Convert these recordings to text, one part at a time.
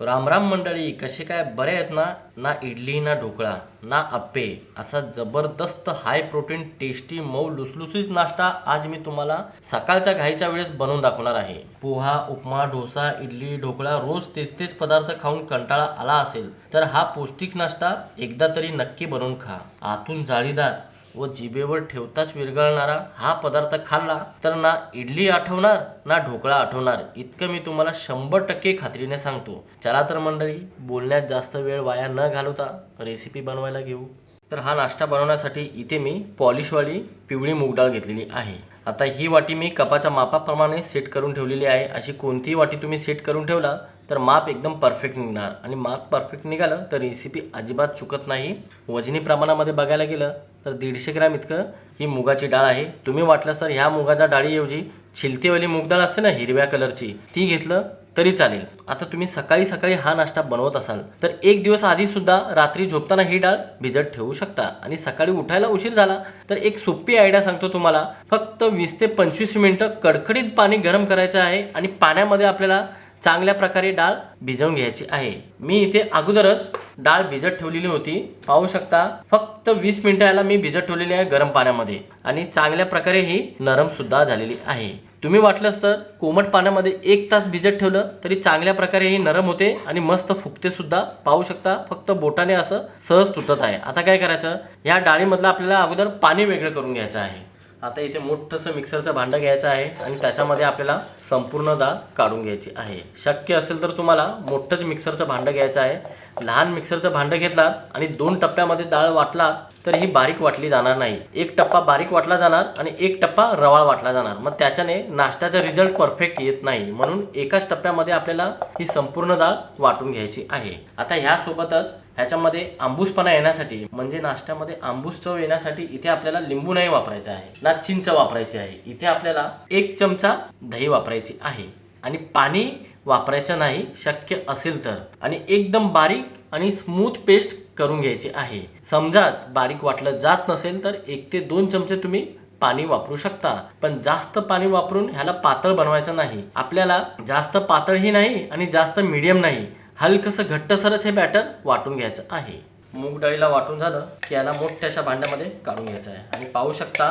रामराम मंडळी कसे काय? बरे आहेत ना? ना इडली ना ढोकळा ना अप्पे. असा जबरदस्त हाय प्रोटीन टेस्टी मऊ लुसलुसीत नाश्ता आज मी तुम्हाला सकाळच्या घाईच्या वेळेस बनवून दाखवणार आहे. पोहा उपमा डोसा इडली ढोकळा रोज तेच तेच पदार्थ खाऊन कंटाळा आला असेल तर हा पौष्टिक नाश्ता एकदा तरी नक्की बनवून खा. आतून जाळीदार व जिभेवर ठेवताच विरघळणारा हा पदार्थ खाल्ला तर ना इडली आठवणार ना ढोकळा आठवणार. इतकं मी तुम्हाला शंभर टक्के खात्रीने सांगतो. चला तर मंडळी बोलण्यात जास्त वेळ वाया न घालवता रेसिपी बनवायला घेऊ. तर हा नाश्ता बनवण्यासाठी इथे मी पॉलिशवाली पिवळी मूग डाळ घेतलेली आहे. आता ही वाटी मी कपाच्या मापाप्रमाणे सेट करून ठेवलेली आहे. अशी कोणतीही वाटी तुम्ही सेट करून ठेवला तर माप एकदम परफेक्ट निघणार. आणि माप परफेक्ट निघालं तर रेसिपी अजिबात चुकत नाही. वजनी प्रमाणामध्ये बघायला गेलं तर दीडशे ग्रॅम इतकं ही मुगाची डाळ आहे. तुम्ही वाटलं तर ह्या मुगाच्या डाळीऐवजी छिलतेवाली मूग डाळ असते ना हिरव्या कलरची ती घेतलं तरी चालेल. आता तुम्ही सकाळी सकाळी हा नाश्ता बनवत असाल तर एक दिवस आधी सुद्धा रात्री झोपताना ही डाळ भिजत ठेवू शकता. आणि सकाळी उठायला उशीर झाला तर एक सोपी आयडिया सांगतो तुम्हाला. फक्त वीस ते पंचवीस मिनिटं कडकडीत पाणी गरम करायचं आहे आणि पाण्यामध्ये आपल्याला चांगल्या प्रकारे डाळ भिजवून घ्यायची आहे. मी इथे अगोदरच डाळ भिजत ठेवलेली होती. पाहू शकता फक्त वीस मिनिटं याला मी भिजत ठेवलेली आहे गरम पाण्यामध्ये आणि चांगल्या प्रकारे ही नरम सुद्धा झालेली आहे. तुम्ही वाटलंच तर कोमट पाण्यामध्ये एक तास भिजत ठेवलं तरी चांगल्या प्रकारे ही नरम होते आणि मस्त फुगते सुद्धा. पाहू शकता फक्त बोटाने असं सहज तुटत आहे. आता काय करायचं? या डाळीमधलं आपल्याला अगोदर पाणी वेगळं करून घ्यायचं आहे. आता इथे मोठंसं मिक्सरचं भांडं घ्यायचं आहे आणि त्याच्यामध्ये आपल्याला संपूर्ण डाळ काढून घ्यायची आहे. शक्य असेल तर तुम्हाला मोठंच मिक्सरचं भांडं घ्यायचं आहे. लहान मिक्सरचं भांडं घेतलात आणि दोन टप्प्यामध्ये डाळ वाटला तर ही बारीक वाटली जाणार नाही. एक टप्पा बारीक वाटला जाणार आणि एक टप्पा रवाळ वाटला जाणार. मग त्याच्याने नाश्त्याचा रिझल्ट परफेक्ट येत नाही. म्हणून एकाच टप्प्यामध्ये आपल्याला ही संपूर्ण डाळ वाटून घ्यायची आहे. आता ह्यासोबतच ह्याच्यामध्ये आंबूसपणा येण्यासाठी म्हणजे नाश्त्यामध्ये आंबूस चव येण्यासाठी इथे आपल्याला लिंबू नाही वापरायचा आहे ना चिंच वापरायची आहे. इथे आपल्याला एक चमचा दही वापरायची आहे. आणि पाणी वापरायचं नाही शक्य असेल तर. आणि एकदम बारीक आणि स्मूथ पेस्ट करून घ्यायची आहे. समजाच बारीक वाटलं जात नसेल तर एक ते दोन चमचे तुम्ही पाणी वापरू शकता. पण जास्त पाणी वापरून ह्याला पातळ बनवायचं नाही. आपल्याला जास्त पातळही नाही आणि जास्त मीडियम नाही. हलकसं घट्टसरच हे बॅटर वाटून घ्यायचं आहे. मूग डाळीला वाटून झालं की याला मोठ्याशा भांड्यामध्ये काढून घ्यायचं आहे. आणि पाहू शकता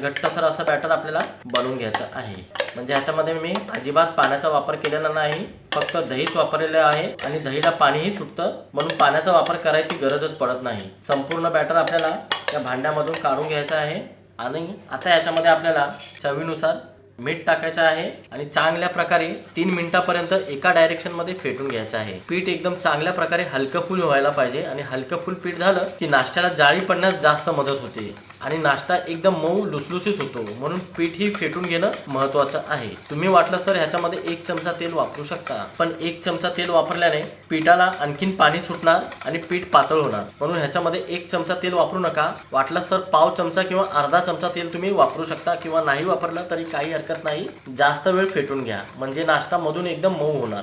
घट्टसर असं बॅटर आपल्याला बनवून घ्यायचं आहे. म्हणजे ह्याच्यामध्ये मी अजिबात पाण्याचा वापर केलेला नाही फक्त दहीच वापरलेलं आहे आणि दहीला पाणीही सुटतं म्हणून पाण्याचा वापर करायची गरजच पडत नाही. संपूर्ण बॅटर आपल्याला त्या भांड्यामधून काढून घ्यायचं आहे. आणि आता याच्यामध्ये आपल्याला चवीनुसार मीठ टाकायचं आहे आणि चांगल्या प्रकारे तीन मिनिटापर्यंत एका डायरेक्शनमध्ये फेटून घ्यायचं आहे. पीठ एकदम चांगल्या प्रकारे हलकं फुल व्हायला पाहिजे आणि हलकं फुल पीठ झालं की नाश्त्याला जाळी पडण्यास जास्त मदत होते आणि नाश्ता एकदम मऊ लुसलुसीत होतो. म्हणून पीठ ही फेटून घेणं महत्वाचं आहे. तुम्ही वाटलं तर ह्याच्यामध्ये एक चमचा तेल वापरू शकता पण एक चमचा तेल वापरल्याने पिठाला आणखीन पाणी सुटणार आणि पीठ पातळ होणार. म्हणून ह्याच्यामध्ये एक चमचा तेल वापरू नका. वाटलं तर पाव चमचा किंवा अर्धा चमचा तेल तुम्ही वापरू शकता किंवा नाही वापरलं तरी काही हरकत नाही जास्त वेळ फेटून घ्या. म्हणजे नाश्ता मधून एकदम मऊ होणार.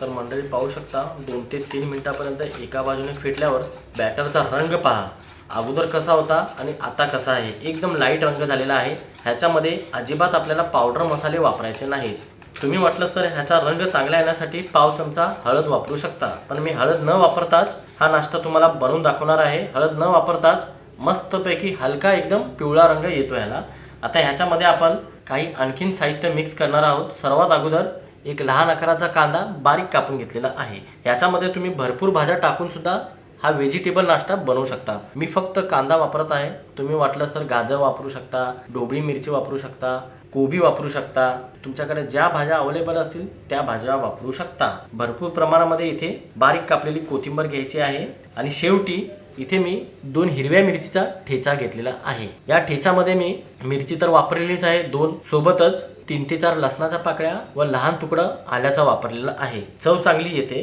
तर मंडळी पाहू शकता दोन ते तीन मिनटापर्यंत एका बाजूने फेटल्यावर बॅटरचा रंग पहा. अगोदर कसा होता आणि आता कसा आहे? एकदम लाइट रंग झालेला आहे. ह्याच्यामध्ये अजिबात आपल्याला पावडर मसाले वापरायचे नाहीत. तुम्ही वाटलं तर ह्याचा रंग चांगला येण्यासाठी पाव चमचा हळद वापरू शकता. पण मी हळद न वापरताच हा नाश्ता तुम्हाला बनवून दाखवणार आहे. हळद न वापरताच मस्तपैकी हलका एकदम पिवळा रंग येतो ह्याला. आता ह्याच्यामध्ये आपण काही आणखीन साहित्य मिक्स करणार आहोत. सर्वात अगोदर एक लहान आकाराचा कांदा बारीक कापून घेतलेला आहे. याच्यामध्ये तुम्ही भरपूर भाज्या टाकून सुद्धा हा व्हेजिटेबल नाश्ता बनवू शकता. मी फक्त कांदा वापरत आहे. तुम्ही वाटलंच तर गाजर वापरू शकता ढोबळी मिरची वापरू शकता कोबी वापरू शकता. तुमच्याकडे ज्या भाज्या अवेलेबल असतील त्या भाज्या वापरू शकता. भरपूर प्रमाणामध्ये इथे बारीक कापलेली कोथिंबीर घ्यायची आहे. आणि शेवटी इथे मी दोन हिरव्या मिरचीचा ठेचा घेतलेला आहे. या ठेचामध्ये मी मिरची तर वापरलेलीच आहे. दोन सोबतच तीन ते चार लसणाच्या पाकळ्या व लहान तुकडं आल्याचा वापरलेला आहे. चव चांगली येते.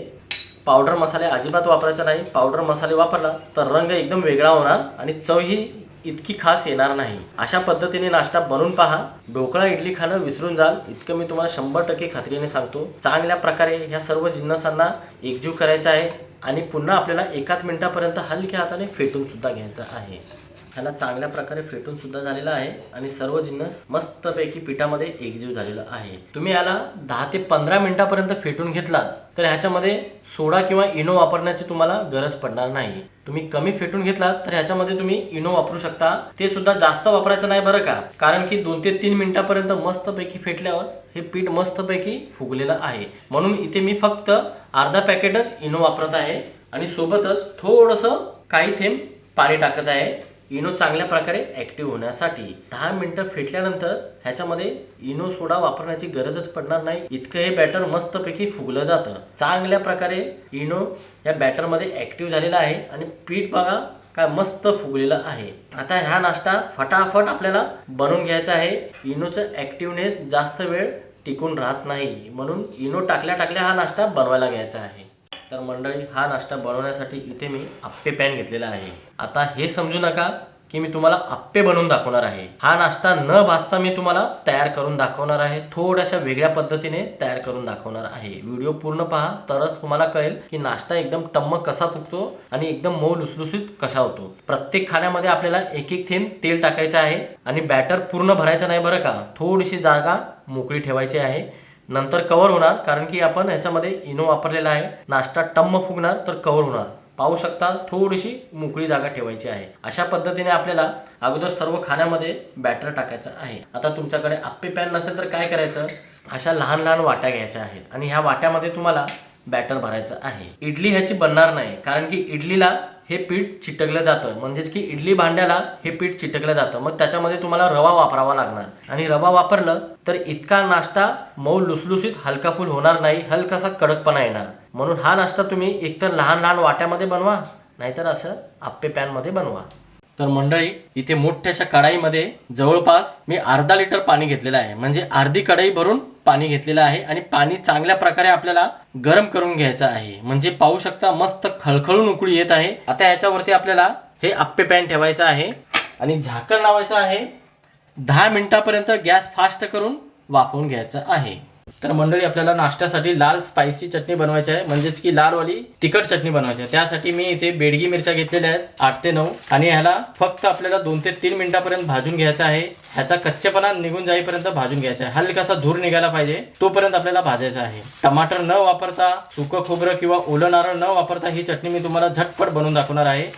पावडर मसाले अजिबात वापरायचा नाही. पावडर मसाले वापरला तर रंग एकदम वेगळा होणार आणि चव ही इतकी खास येणार नाही. अशा पद्धतीने नाश्ता बनवून पहा. ढोकळा इडली खाणं विसरून जाल. इतकं मी तुम्हाला शंभर टक्के खात्रीने सांगतो. चांगल्या प्रकारे ह्या सर्व जिन्नसांना एकजीव करायचा आहे. आणि पुन्हा आपल्याला एकाच मिनटापर्यंत हलक्या हाताने फेटून सुद्धा घ्यायचं आहे. ह्याला चांगल्या प्रकारे फेटून सुद्धा झालेला आहे आणि सर्व जिन्नस मस्तपैकी पिठामध्ये एकजीव झालेला आहे. तुम्ही याला दहा ते पंधरा मिनिटापर्यंत फेटून घेतलात तर ह्याच्यामध्ये सोडा किंवा इनो वापरण्याची तुम्हाला गरज पडणार नाही. तुम्ही कमी फेटून घेतलात तर ह्याच्यामध्ये तुम्ही इनो वापरू शकता. ते सुद्धा जास्त वापरायचं नाही बरं का? कारण की दोन ते तीन मिनिटापर्यंत मस्तपैकी फेटल्यावर हे पीठ मस्तपैकी फुगलेलं आहे. म्हणून इथे मी फक्त अर्धा पॅकेटच इनो वापरत आहे आणि सोबतच थोडंसं काही थेंब पाणी टाकत आहे. इनो चांगल्या प्रकारे ॲक्टिव्ह होण्यासाठी दहा मिनटं फेटल्यानंतर ह्याच्यामध्ये इनो सोडा वापरण्याची गरजच पडणार नाही. इतकं हे बॅटर मस्तपैकी फुगलं जातं. चांगल्या प्रकारे इनो या बॅटरमध्ये ॲक्टिव्ह झालेला आहे आणि पीठ बघा काय मस्त फुगलेलं आहे. आता ह्या नाश्ता फटाफट आपल्याला बनवून घ्यायचा आहे. इनोचं ॲक्टिव्हनेस जास्त वेळ टिकून राहत नाही. म्हणून इनो टाकल्या टाकल्या हा नाश्ता बनवायला घ्यायचा आहे. तर मंडळी हा नाश्ता बनवण्यासाठी इथे मी आप्पे पॅन घेतलेला आहे. आता हे समजू नका की मी तुम्हाला आप्पे बनवून दाखवणार आहे. हा नाश्ता न भाजता मी तुम्हाला तयार करून दाखवणार आहे. थोड्याशा वेगळ्या पद्धतीने तयार करून दाखवणार आहे. व्हिडिओ पूर्ण पहा तरच तुम्हाला कळेल की नाश्ता एकदम टम्म कसा फुगतो आणि एकदम मऊ लुसलुसीत कसा होतो. प्रत्येक खाण्यामध्ये आपल्याला एक एक थेंब तेल टाकायचं आहे आणि बॅटर पूर्ण भरायचं नाही बरं का? थोडीशी जागा मोकळी ठेवायची आहे. नंतर कव्हर होणार कारण की आपण ह्याच्यामध्ये इनो वापरलेला आहे. नाश्ता टम्म फुगणार तर कव्हर होणार. पाहू शकता थोडीशी मोकळी जागा ठेवायची आहे. अशा पद्धतीने आपल्याला अगोदर सर्व खाण्यामध्ये बॅटर टाकायचं आहे. आता तुमच्याकडे आप्पे पॅन नसेल तर काय करायचं? अशा लहान लहान वाट्या घ्यायच्या आहेत. आणि ह्या वाट्यामध्ये तुम्हाला बॅटर भरायचं आहे. इडली ह्याची बनणार नाही कारण की इडलीला हे पीठ चिटकलं जातं. म्हणजेच की इडली भांड्याला हे पीठ चिटकलं जातं. मग त्याच्यामध्ये तुम्हाला रवा वापरावा लागणार. आणि रवा वापरलं तर इतका नाश्ता मऊ लुसलुसीत हलकाफुल होणार नाही हलकासा कडकपणा येणार. म्हणून हा नाश्ता तुम्ही एकतर लहान लहान वाट्यामध्ये बनवा नाहीतर असं आप्पे पॅनमध्ये बनवा. तर मंडळी इथे मोठ्याशा कढाईमध्ये जवळपास मी अर्धा लिटर पाणी घेतलेलं आहे. म्हणजे अर्धी कढाई भरून पाणी घेतलेलं आहे आणि पाणी चांगल्या प्रकारे आपल्याला गरम करून घ्यायचं आहे. म्हणजे पाहू शकता मस्त खळखळून उकळी येत आहे. आता याच्यावरती आपल्याला हे आप्पे पॅन ठेवायचं आहे आणि झाकण लावायचं आहे. दहा मिनिटापर्यंत गॅस फास्ट करून वाफवून घ्यायचं आहे. तर मंडळी आपल्याला नाश्त्यासाठी लाल स्पायसी चटणी बनवायची आहे. म्हणजेच की लालवाली तिखट चटणी बनवायची आहे. त्यासाठी मी इथे बेडगी मिरच्या घेतलेल्या आहेत आठ ते नऊ. आणि ह्याला फक्त आपल्याला दोन ते तीन मिनिटापर्यंत भाजून घ्यायचा आहे. ह्याचा कच्चेपणा निघून जाईपर्यंत भाजून घ्यायचा आहे. हलकासा धूर निघायला पाहिजे तोपर्यंत आपल्याला भाजायचा आहे. टमाटर न वापरता सुकं खोबरं किंवा ओलं नारळ न वापरता ही चटणी मी तुम्हाला झटपट बनवून दाखवणार आहे.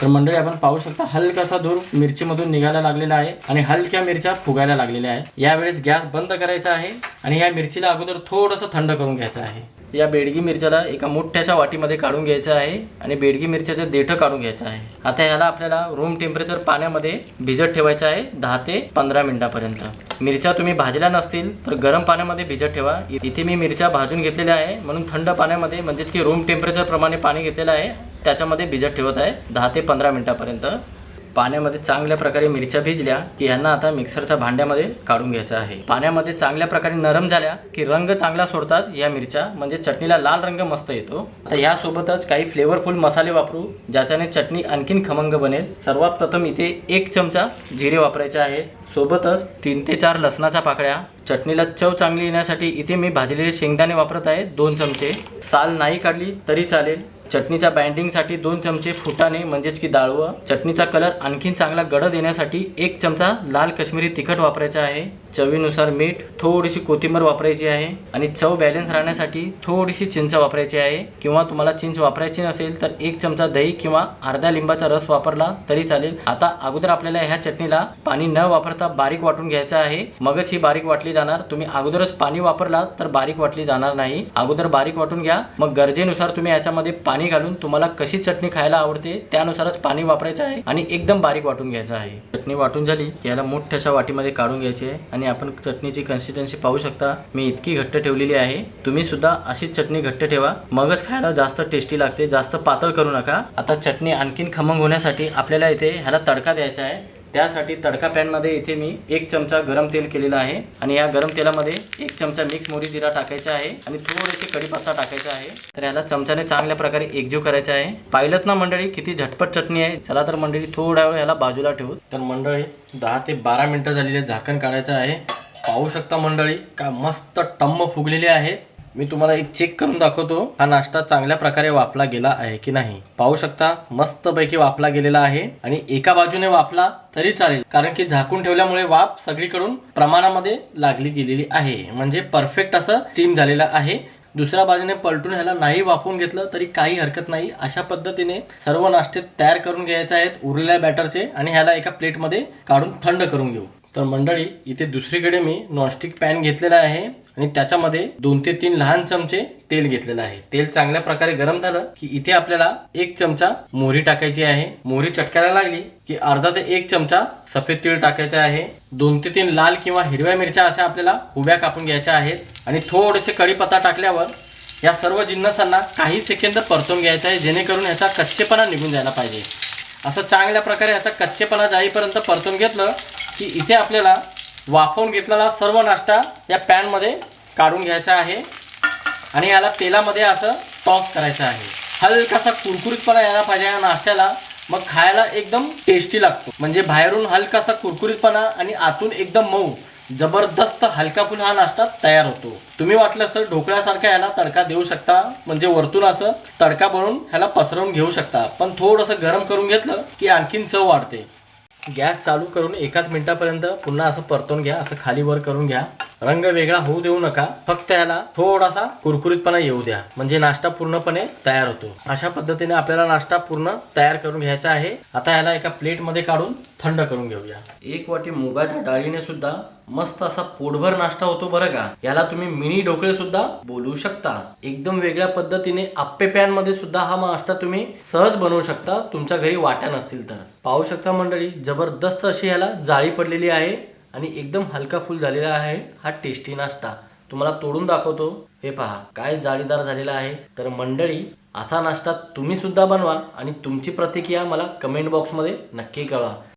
तर मंडळी आपण पाहू शकता हलकासा धूर मिरचीमधून निघायला लागलेला आहे आणि हलक्या मिरच्या फुगायला लागलेल्या आहे यावेळेस गॅस बंद करायचा आहे आणि या मिरचीला अगोदर थोडंसं थंड करून घ्यायचं आहे. या बेडगी मिरच्याला एका मोठ्याशा वाटीमध्ये काढून घ्यायचं आहे आणि बेडगी मिरच्याचं देठं काढून घ्यायचं आहे. आता ह्याला आपल्याला रूम टेम्परेचर पाण्यामध्ये भिजत ठेवायचं आहे दहा ते पंधरा मिनिटापर्यंत. मिरच्या तुम्ही भाजल्या नसतील तर गरम पाण्यामध्ये भिजत ठेवा. इथे मी मिरच्या भाजून घेतलेल्या आहे. म्हणून थंड पाण्यामध्ये म्हणजेच की रूम टेम्परेचर प्रमाणे पाणी घेतलेलं आहे. त्याच्यामध्ये भिजत ठेवत आहे. दहा ते पंधरा मिनटापर्यंत. पाण्यामध्ये चांगल्या प्रकारे मिरच्या भिजल्या की ह्यांना आता मिक्सरच्या भांड्यामध्ये काढून घ्यायचं आहे. पाण्यामध्ये चांगल्या प्रकारे नरम झाल्या की रंग चांगला सोडतात या मिरच्या. म्हणजे चटणीला लाल रंग मस्त येतो. आता ह्यासोबतच काही फ्लेवरफुल मसाले वापरू ज्याच्याने चटणी आणखीन खमंग बनेल. सर्वात प्रथम इथे एक चमचा जिरे वापरायचे आहे. सोबतच तीन ते चार लसणाच्या पाकळ्या. चटणीला चव चांगली येण्यासाठी इथे मी भाजलेले शेंगदाणे वापरत आहे दोन चमचे. साल नाही काढली तरी चालेल. चटणीच्या बाइंडिंगसाठी दोन चमचे फुटाणे म्हणजेच की डाळवं. चटणीचा कलर आणखीन चांगला गडद येण्यासाठी एक चमचा लाल कश्मीरी तिखट वापरायचा आहे. चवीनुसार मीठ थोडीशी कोथिंबीर वापरायची आहे आणि चव बॅलन्स राहण्यासाठी थोडीशी चिंच वापरायची आहे. किंवा तुम्हाला चिंच वापरायची नसेल तर एक चमचा दही किंवा अर्ध्या लिंबाचा रस वापरला तरी चालेल. आता अगोदर आपल्याला ह्या चटणीला पाणी न वापरता बारीक वाटून घ्यायचं आहे. मगच ही बारीक वाटली जाणार. तुम्ही अगोदरच पाणी वापरला तर बारीक वाटली जाणार नाही. अगोदर बारीक वाटून घ्या. मग गरजेनुसार तुम्ही याच्यामध्ये पाणी घालून तुम्हाला कशी चटणी खायला आवडते त्यानुसारच पाणी वापरायचं आहे आणि एकदम बारीक वाटून घ्यायचं आहे. चटणी वाटून झाली याला मोठ्याशा वाटीमध्ये काढून घ्यायची आहे आणि आपण चटणीची कन्सिस्टन्सी पाहू शकता. मी इतकी घट्ट ठेवलेली आहे. तुम्ही सुद्धा अशीच चटणी घट्ट ठेवा. मगच खायला जास्त टेस्टी लागते. जास्त पातळ करू नका. आता चटणी आणखीन खमंग होण्यासाठी आपल्याला इथे ह्याला तडका द्यायचा आहे. त्यासाठी तडका पॅनमध्ये इथे मी एक चमचा गरम तेल केलेलं आहे आणि या गरम तेलामध्ये एक चमचा मिक्स मोरी जिरा टाकायचा आहे आणि थोडेसे कढीपत्ता टाकायचा आहे. तर याला चमच्याने चांगल्या प्रकारे एकजीव करायचा आहे. पाहिलंत ना मंडळी किती झटपट चटणी आहे. चला तर मंडळी थोड्या वेळ याला बाजूला ठेवू. तर मंडळी दहा ते बारा मिनिटं झालेले झाकण काढायचं आहे. पाहू शकता मंडळी का मस्त टम्म फुगलेले आहे. मी तुम्हाला एक चेक करून दाखवतो. हा नाश्ता चांगल्या प्रकारे वापला गेला आहे की नाही. पाहू शकता मस्तपैकी वापला गेलेला आहे आणि एका बाजूने वापला तरी चालेल. कारण की झाकून ठेवल्यामुळे वाफ सगळीकडून प्रमाणामध्ये लागली गेलेली आहे. म्हणजे परफेक्ट असं स्टीम झालेला आहे. दुसऱ्या बाजूने पलटून ह्याला नाही वाफवून घेतलं तरी काही हरकत नाही. अशा पद्धतीने सर्व नाश्ते तयार करून घ्यायचे आहेत उरलेल्या बॅटरचे आणि ह्याला एका प्लेटमध्ये काढून थंड करून घेऊ. तर मंडळी इथे दुसरीकडे मी नॉनस्टिक पॅन घेतलेला आहे. आणि त्याच्यामध्ये दोन ते तीन लहान चमचे तेल घेतलेलं आहे. तेल चांगल्या प्रकारे गरम झालं की इथे आपल्याला एक चमचा मोहरी टाकायची आहे. मोहरी चटकायला लागली की अर्धा ते एक चमचा सफेद तीळ टाकायचा आहे. दोन ते तीन लाल किंवा हिरव्या मिरच्या अशा आपल्याला उभ्या कापून घ्यायच्या आहेत. आणि थोडेसे कढीपत्ता टाकल्यावर या सर्व जिन्नसांना काही सेकंद परतून घ्यायचं आहे जेणेकरून ह्याचा कच्चेपणा निघून जायला पाहिजे. असं चांगल्या प्रकारे ह्याचा कच्चेपणा जाईपर्यंत परतून घेतलं की इथे आपल्याला वाफवून घेतलेला सर्व नाश्ता या पॅनमध्ये काढून घ्यायचा आहे. आणि याला तेलामध्ये असं टॉस करायचं आहे. हलकासा कुरकुरीतपणा यायला पाहिजे या नाश्त्याला. मग खायला एकदम टेस्टी लागतो. म्हणजे बाहेरून हलकासा कुरकुरीतपणा आणि आतून एकदम मऊ जबरदस्त हलका फुल हा नाश्ता तयार होतो. तुम्ही वाटलं तर ढोकळ्यासारखा ह्याला तडका देऊ शकता म्हणजे वरतून असं तडका बनवून ह्याला पसरवून घेऊ शकता. पण थोडंसं गरम करून घेतलं की आणखीन चव वाढते. गॅस चालू करून एकाच मिनटापर्यंत पुन्हा असं परतून घ्या असं खाली वर करून घ्या. रंग वेगळा होऊ देऊ नका. फक्त याला थोडासा कुरकुरीतपणा येऊ द्या. म्हणजे नाश्ता पूर्णपणे तयार होतो. अशा पद्धतीने आपल्याला नाश्ता पूर्ण तयार करून घ्यायचा आहे. आता याला एका प्लेटमध्ये काढून थंड करून घेऊया. एक वाटी मुगाच्या डाळीने सुद्धा मस्त असा पोटभर नाश्ता होतो बरं का? याला तुम्ही मिनी ढोकळे सुद्धा बोलू शकता. एकदम वेगळ्या पद्धतीने आप्पे पॅनमध्ये सुद्धा हा नाश्ता तुम्ही सहज बनवू शकता. तुमच्या घरी वाट्या नसतील तर. पाहू शकता मंडळी जबरदस्त अशी याला जाळी पडलेली आहे. आणि एकदम हलका फुल झालेला आहे हा टेस्टी नाश्ता. तुम्हाला तोडून दाखवतो. हे पहा काय जाळीदार झालेला आहे. तर मंडळी असा नाश्ता तुम्ही सुद्धा बनवा आणि तुमची प्रतिक्रिया मला कमेंट बॉक्समध्ये नक्की कळवा.